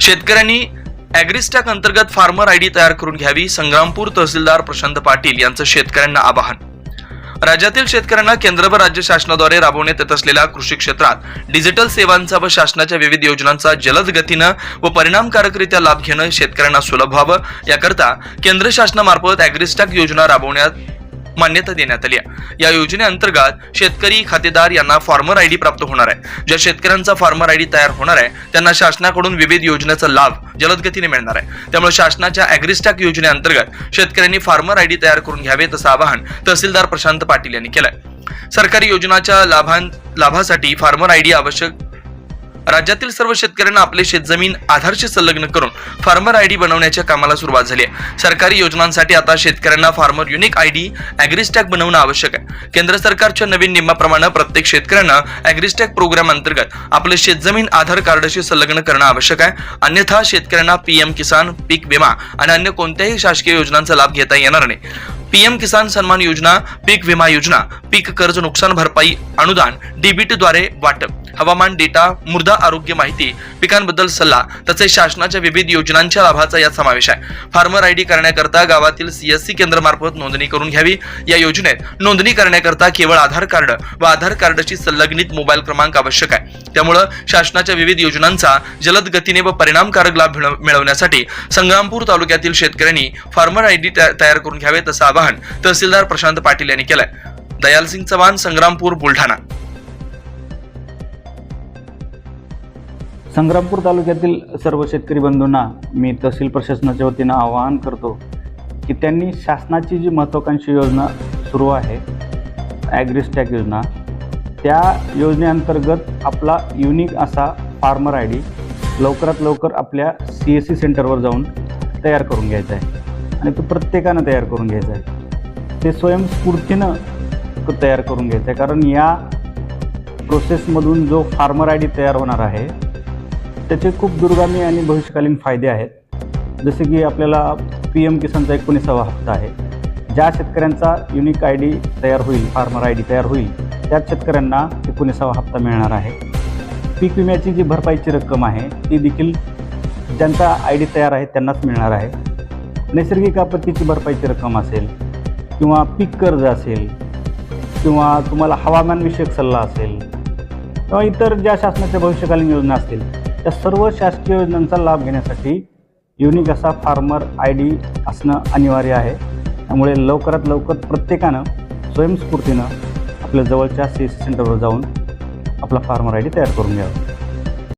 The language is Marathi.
शेतकऱ्यांनी अॅग्रिस्टॅक अंतर्गत फार्मर आयडी तयार करून घ्यावी संग्रामपूर तहसीलदार प्रशांत पाटील यांचं शेतकऱ्यांना आवाहन. राज्यातील शेतकऱ्यांना केंद्र व राज्य शासनाद्वारे राबवण्यात येत असलेल्या कृषी क्षेत्रात डिजिटल सेवांचा व शासनाच्या विविध योजनांचा जलद गतीनं व परिणामकारकरित्या लाभ घेणं शेतकऱ्यांना सुलभ व्हावं याकरता केंद्र शासनामार्फत अॅग्रिस्टॅक योजना राबवण्यात मान्यता देण्यात आली आहे. या योजनेअंतर्गत शेतकरी खातेदार यांना फार्मर आयडी प्राप्त होणार आहे. ज्या शेतकऱ्यांचा फार्मर आयडी तयार होणार आहे त्यांना शासनाकडून विविध योजनेचा लाभ जलद गतीने मिळणार आहे. त्यामुळे शासनाच्या अॅग्रिस्टॅक योजनेअंतर्गत शेतकऱ्यांनी फार्मर आयडी तयार करून घ्यावे तसं आवाहन तहसीलदार प्रशांत पाटील यांनी केलंय. सरकारी योजनाच्या लाभां लाभासाठी फार्मर आयडी आवश्यक राज्यातील सर्व शेतकऱ्यांना आपले शेतजमीन आधारशी संलग्न करून फार्मर आयडी बनवण्याच्या कामाला सुरुवात झाली आहे. सरकारी योजनांसाठी आता शेतकऱ्यांना फार्मर युनिक आयडी अॅग्रिस्टॅक बनवणं आवश्यक आहे. केंद्र सरकारच्या नवीन नियमाप्रमाणे प्रत्येक शेतकऱ्यांना अॅग्रिस्टॅक प्रोग्राम अंतर्गत आपले शेतजमीन आधार कार्डशी संलग्न करणं आवश्यक आहे. अन्यथा शेतकऱ्यांना पीएम किसान पीक विमा आणि अन्य कोणत्याही शासकीय योजनांचा लाभ घेता येणार नाही. पीएम किसान सन्मान योजना पीक विमा योजना पीक कर्ज नुकसान भरपाई अनुदान डीबीटीद्वारे वाटप. हवामान डेटा मृदा आरोग्य माहिती पिकांबद्दल सल्ला तसेच शासनाच्या विविध योजनांच्या लाभाचा यात समावेश आहे. फार्मर आयडी करण्याकरता गावातील सीएससी केंद्रामार्फत नोंदणी करून घ्यावी. या योजनेत नोंदणी करण्याकरता केवळ आधार कार्ड व आधार कार्डची संलग्नित मोबाईल क्रमांक आवश्यक आहे. त्यामुळं शासनाच्या विविध योजनांचा जलद गतीने व परिणामकारक लाभ मिळव- मिळवण्यासाठी संग्रामपूर तालुक्यातील शेतकऱ्यांनी फार्मर आयडी तयार करून घ्यावे तसं आवाहन तहसीलदार प्रशांत पाटील यांनी केलंय. दयालसिंग चव्हाण संग्रामपूर बुलढाणा. संग्रामपूर तालुक्यातील सर्व शेतकरी बंधूंना मी तहसील प्रशासनाच्या वतीनं आवाहन करतो की त्यांनी शासनाची जी महत्त्वाकांक्षी योजना सुरू आहे ॲग्रिस्टॅक योजना त्या योजनेअंतर्गत आपला युनिक असा फार्मर आय डी लवकरात लवकर आपल्या सी एस सी सेंटरवर जाऊन तयार करून घ्यायचा आहे. आणि तो प्रत्येकानं तयार करून घ्यायचा आहे. ते स्वयंस्फूर्तीनं तयार करून घ्यायचं आहे. कारण या प्रोसेसमधून जो फार्मर आय डी तयार होणार आहे त्याचे खूप दूरगामी आणि भविष्यकालीन फायदे आहेत. जसे की आपल्याला पी एम किसानचा एकोणीसावा हप्ता आहे. ज्या शेतकऱ्यांचा युनिक आय डी तयार होईल फार्मर आय डी तयार होईल त्याच शेतकऱ्यांना एकोणीसावा हप्ता मिळणार आहे. पीक विम्याची जी भरपाईची रक्कम आहे ती देखील ज्यांचा आय डी तयार आहे त्यांनाच मिळणार आहे. नैसर्गिक आपत्तीची भरपाईची रक्कम असेल किंवा पीक कर्ज असेल किंवा तुम्हाला हवामानविषयक सल्ला असेल किंवा इतर ज्या शासनाच्या भविष्यकालीन योजना असतील त्या सर्व शासकीय योजनांचा लाभ घेण्यासाठी युनिक असा फार्मर आय डी असणं अनिवार्य आहे. त्यामुळे लवकरात लवकर प्रत्येकानं स्वयंस्फूर्तीनं आपल्या जवळच्या सी एस सेंटरवर जाऊन आपला फार्मर आय डी तयार करून घ्यावा.